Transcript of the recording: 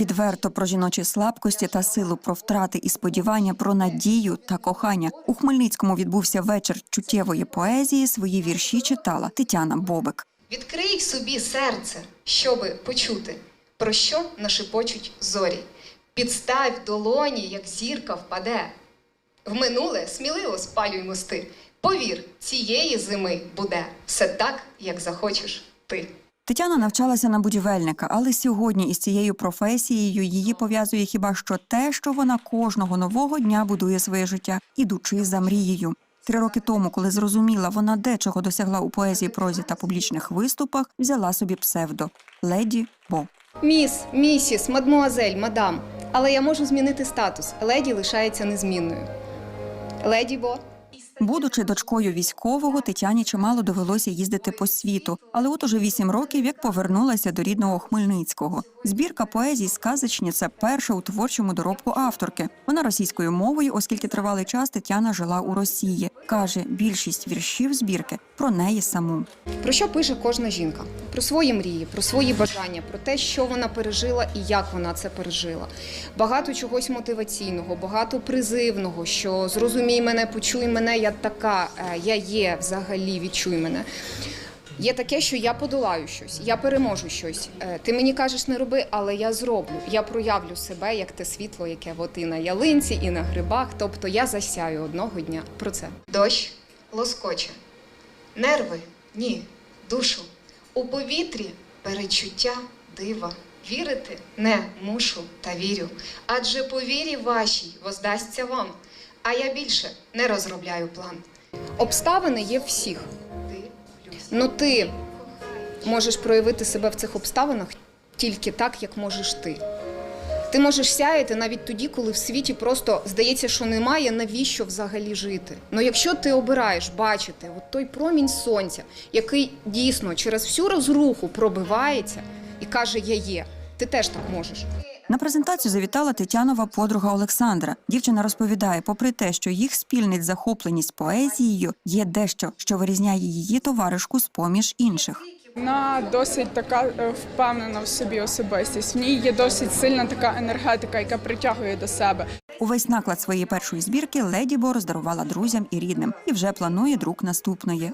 Відверто про жіночі слабкості та силу, про втрати і сподівання, про надію та кохання. У Хмельницькому відбувся вечір чуттєвої поезії. Свої вірші читала Тетяна Бобик. Відкрий собі серце, щоби почути, про що нашепочуть зорі. Підставь долоні, як зірка впаде. В минуле сміливо спалюй мости. Повір, цієї зими буде все так, як захочеш ти. Тетяна навчалася на будівельника, але сьогодні із цією професією її пов'язує хіба що те, що вона кожного нового дня будує своє життя, ідучи за мрією. Три роки тому, коли зрозуміла, вона дечого досягла у поезії, прозі та публічних виступах, взяла собі псевдо Леді Бо. Міс, місіс, мадмуазель, мадам. Але я можу змінити статус. Леді лишається незмінною. Леді Бо. Будучи дочкою військового, Тетяні чимало довелося їздити по світу, але от уже вісім років як повернулася до рідного Хмельницького. Збірка поезій сказочниця перша у творчому доробку авторки. Вона російською мовою, оскільки тривалий час Тетяна жила у Росії. каже, більшість віршів збірки про неї саму. Про що пише кожна жінка? Про свої мрії, про свої бажання, про те, що вона пережила і як вона це пережила. Багато чогось мотиваційного, багато призивного, що зрозумій мене, почуй мене, я така, е, я є взагалі, відчуй мене. Є таке, що я подолаю щось, я переможу щось. Е, Ти мені кажеш, не роби, але я зроблю. Я проявлю себе як те світло, яке от і на ялинці, і на грибах. Тобто я засяю одного дня. Про це дощ лоскоче. Нерви ні, душу. У повітрі перечуття дива. Вірити не мушу та вірю. Адже по вірі вашій воздасться вам. А я більше не розробляю план. Обставини є всіх. Ну ти можеш проявити себе в цих обставинах тільки так, як можеш ти. Ти можеш сяяти навіть тоді, коли в світі просто здається, що немає навіщо взагалі жити. Ну якщо ти обираєш бачити от той промінь сонця, який дійсно через всю розруху пробивається і каже Я є, ти теж так можеш. На презентацію завітала Тетянова подруга Олександра. Дівчина розповідає, попри те, що їх спільнить захопленість поезією, є дещо, що вирізняє її товаришку з поміж інших. Вона досить така е, впевнена в собі особистість. В ній є досить сильна така енергетика, яка притягує до себе. Увесь наклад своєї першої збірки леді Бо роздарувала друзям і рідним і вже планує друк наступної.